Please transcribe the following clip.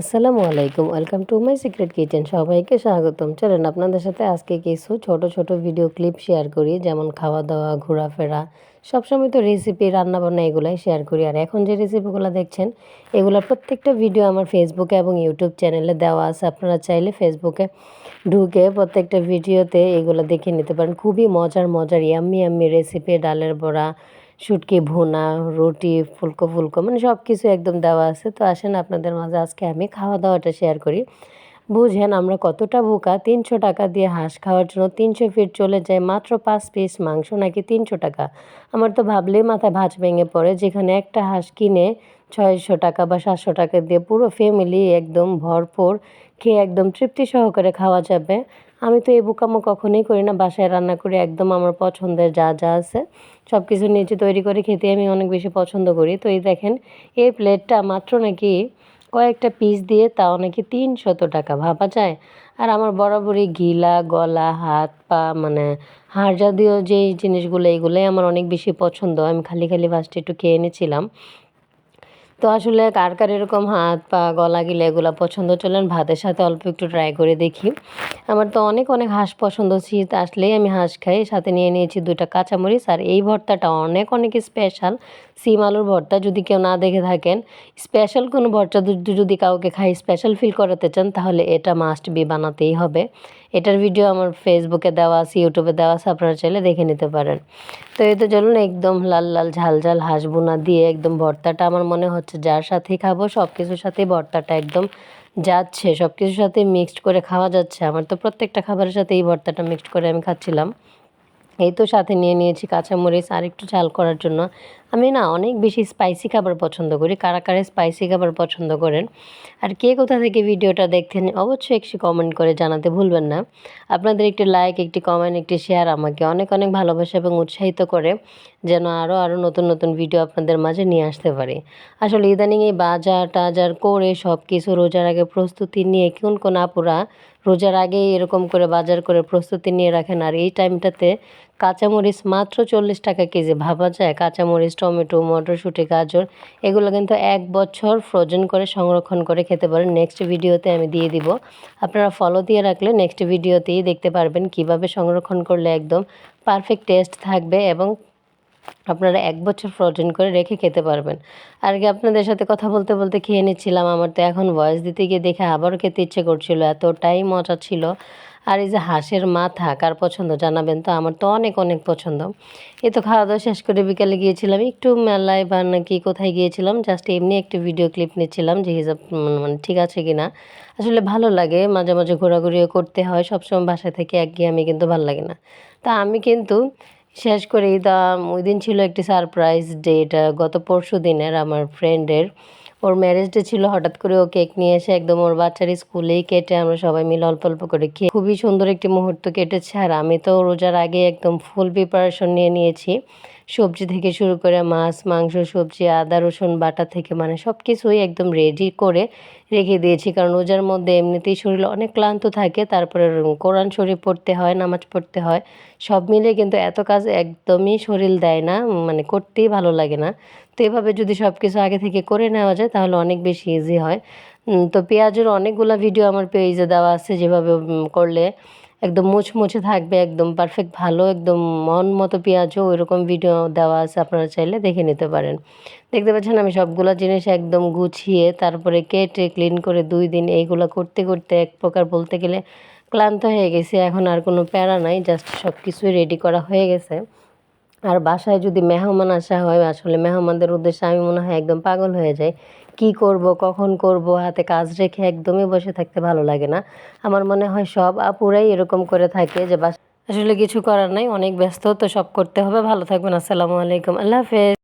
আসসালামু আলাইকুম, welcome to my secret kitchen. সবাইকে স্বাগতম। চলেন আপনাদের সাথে আজকে কিছু ছোট ছোট ভিডিও ক্লিপ শেয়ার করি, যেমন খাওয়া দাওয়া ঘোরাফেরা, সবসময় তো রেসিপি রান্নাবান্না এগুলাই শেয়ার করি। আর এখন যে রেসিপিগুলো দেখছেন, এগুলো প্রত্যেকটা ভিডিও আমার ফেসবুকে এবং ইউটিউব চ্যানেলে দেওয়া আছে। আপনারা চাইলে ফেসবুকে ঢুকে প্রত্যেকটা ভিডিওতে এগুলো দেখে নিতে পারেন। খুবই মজার মজার ইয়াম্মি ইয়াম্মি রেসিপি ডালের বড়া শুটকি, ভুনা, রুটি, ফুলকো ফুলকো মানে সব কিছু একদম দেওয়া আছে। তো আসেন আপনাদের মাঝে আজকে আমি খাওয়া দাওয়াটা শেয়ার করি। বুঝেন আমরা কতটা বোকা, তিনশো টাকা দিয়ে হাঁস খাওয়ার জন্য তিনশো ফিট চলে যায়, মাত্র পাঁচ পিস মাংস নাকি তিনশো টাকা? আমার তো ভাবলেই মাথায় ভাঁজ ভেঙে পড়ে, যেখানে একটা হাঁস কিনে ছয়শো টাকা বা সাতশো টাকা দিয়ে পুরো ফ্যামিলি একদম ভরপুর, খেয়ে একদম তৃপ্তি সহকারে খাওয়া যাবে। আমি তো এই বোকামো কখনোই করি না। বাসায় রান্না করি, একদম আমার পছন্দের যা যা আছে। সব কিছু নিজে তৈরি করে খেতে আমি অনেক বেশি পছন্দ করি। তো এই দেখেন, এই প্লেটটা মাত্র নাকি কয়েকটা পিস দিয়ে তাও নাকি তিনশত টাকা ভাবা যায়। আর আমার বরাবরই গিলা, গলা, হাত পা মানে হাড় জাতীয় যেই জিনিসগুলো, এইগুলোই আমার অনেক বেশি পছন্দ। আমি খালি খালি ফার্স্টে একটু খেয়ে এনেছিলাম তো আসলে কার কার এরকম হাত পা, গলা গিলে এগুলো পছন্দ চলেন, ভাতের সাথে অল্প একটু ট্রাই করে দেখি। আমার তো অনেক অনেক হাঁস পছন্দ, শীত আসলেই আমি হাঁস খাই। সাথে নিয়ে নিয়েছি দুটা কাঁচামরিচ আর এই ভর্তাটা অনেক অনেক স্পেশাল সিম আলুর ভর্তা যদি কেউ না দেখে থাকেন স্পেশাল কোনো ভর্তা যদি কাউকে খাই স্পেশাল ফিল করাতে চান, তাহলে এটা মাস্ট বি বানাতেই হবে। এটার ভিডিও আমার ফেসবুকে দেওয়া আছে ইউটিউবে দেওয়া আছে, আপনারা চাইলে দেখে নিতে পারেন। তো এই তো চলুন, একদম লাল লাল ঝাল ঝাল হাঁস বোনা দিয়ে একদম ভর্তাটা আমার মনে হচ্ছে যার সাথেই খাব সব কিছুর সাথেই ভর্তাটা একদম যাচ্ছে সব কিছুর সাথে মিক্সড করে খাওয়া যাচ্ছে। আমার তো প্রত্যেকটা খাবারের সাথে এই ভর্তাটা মিক্সড করে আমি খাচ্ছিলাম। এই তো সাথে নিয়ে নিয়েছি কাঁচামরিচ আর একটু ঝাল করার জন্য। আমি না অনেক বেশি স্পাইসি খাবার পছন্দ করি। কারা কারা স্পাইসি খাবার পছন্দ করেন? আর কে কোথা থেকে ভিডিওটা দেখতেন অবশ্যই একটি কমেন্ট করে জানাতে ভুলবেন না। আপনাদের একটি লাইক একটি কমেন্ট একটি শেয়ার আমাকে অনেক অনেক ভালোবাসা এবং উৎসাহিত করে যেন আরও আরও নতুন নতুন ভিডিও আপনাদের মাঝে নিয়ে আসতে পারি। আসলে ইদানিং এই বাজার, টাজার করে সব কিছু রোজার আগে প্রস্তুতি নিয়ে কোন কোন আপুরা রোজার আগে এরকম করে বাজার করে প্রস্তুতি নিয়ে রাখেন। আর এই টাইমটাতে কাঁচামরিচ মাত্র চল্লিশ টাকা কেজি। ভাবা যায় কাঁচামরিচ, টমেটো, মটরশুঁটি, গাজর, এগুলো কিন্তু এক বছর ফ্রোজেন করে সংরক্ষণ করে খেতে পারেন। নেক্সট ভিডিওতে আমি দিয়ে দিব। আপনারা ফলো দিয়ে রাখলে নেক্সট ভিডিওতেই দেখতে পারবেন কীভাবে সংরক্ষণ করলে একদম পারফেক্ট টেস্ট থাকবে এবং আপনারা এক বছর ফ্রোজেন করে রেখে খেতে পারবেন। আর কি আপনাদের সাথে কথা বলতে বলতে খেয়ে নিচ্ছিলাম, আমার তো এখন ভয়েস দিতে গিয়ে দেখে আবারও খেতে ইচ্ছে করছিল, এতটাই মজা ছিল। আর এই যে হাঁসের মাথা, কার পছন্দ জানাবেন তো? আমার তো অনেক অনেক পছন্দ। এই তো খাওয়া দাওয়া শেষ করে বিকালে গিয়েছিলাম, একটু মেলায় বা নাকি কোথায় গিয়েছিলাম জাস্ট এমনি একটু ভিডিও ক্লিপ নিচ্ছিলাম যে হিসাব মানে ঠিক আছে কি না। আসলে ভালো লাগে, মাঝে মাঝে ঘোরাঘুরিও করতে হয়, সবসময় বাসায় থেকে একগিয়ে আমি কিন্তু ভালো লাগে না। তা আমি কিন্তু শেষ করে দা ওই দিন ছিল একটি সারপ্রাইজ ডে এটা গত পরশু দিনের আমার ফ্রেন্ডের ওর ম্যারেজ ডে ছিল, হঠাৎ করে ও কেক নিয়ে এসে একদম ওর বাচ্চার স্কুলেই কেটে আমরা সবাই মিলে অল্প অল্প করে খেয়ে, খুবই সুন্দর একটি মুহূর্ত কেটেছে। আর আমি তো রোজার আগে একদম ফুল প্রিপারেশন নিয়ে নিয়েছি। সবজি থেকে শুরু করে মাছ, মাংস, সবজি, আদা, রসুন, বাটা থেকে মানে সব কিছুই একদম রেডি করে রেখে দিয়েছি। কারণ রোজার মধ্যে এমনিতেই শরীর অনেক ক্লান্ত থাকে, তারপরে কোরআন শরীর পড়তে হয়, নামাজ পড়তে হয়, সব মিলে কিন্তু এত কাজ একদমই শরীর দেয় না মানে করতেই ভালো লাগে না। তো এভাবে যদি সব কিছু আগে থেকে করে নেওয়া যায়, তাহলে অনেক বেশি ইজি হয়। তো পেঁয়াজের অনেকগুলো ভিডিও আমার পেজে দেওয়া আছে, যেভাবে করলে একদম মুচমুচে থাকবে, একদম পারফেক্ট ভালো, একদম মন মতো পেঁয়াজও ওইরকম ভিডিও দেওয়া আছে, আপনারা চাইলে দেখে নিতে পারেন। দেখতে পাচ্ছেন আমি সবগুলো জিনিস একদম গুছিয়ে তারপরে কেটে ক্লিন করে দুই দিন এইগুলো করতে করতে এক প্রকার বলতে গেলে ক্লান্ত হয়ে গেছে, এখন আর কোনো প্যারা নাই জাস্ট সব কিছুই রেডি করা হয়ে গেছে। আর বাসায় যদি মেহমান আসা হয়, আসলে মেহমানদের উদ্দেশ্যে আমি মনে হয় একদম পাগল হয়ে যাই। কি করব, কখন করব, হাতে কাজ রেখে একদমই বসে থাকতে ভালো লাগে না। আমার মনে হয় সব আপুরাই এরকম করে থাকে যে আসলে কিছু করার নাই, অনেক ব্যস্ত, তো সব করতে হবে। ভালো থাকবেন, আসসালামু আলাইকুম। আল্লাহ হাফেজ।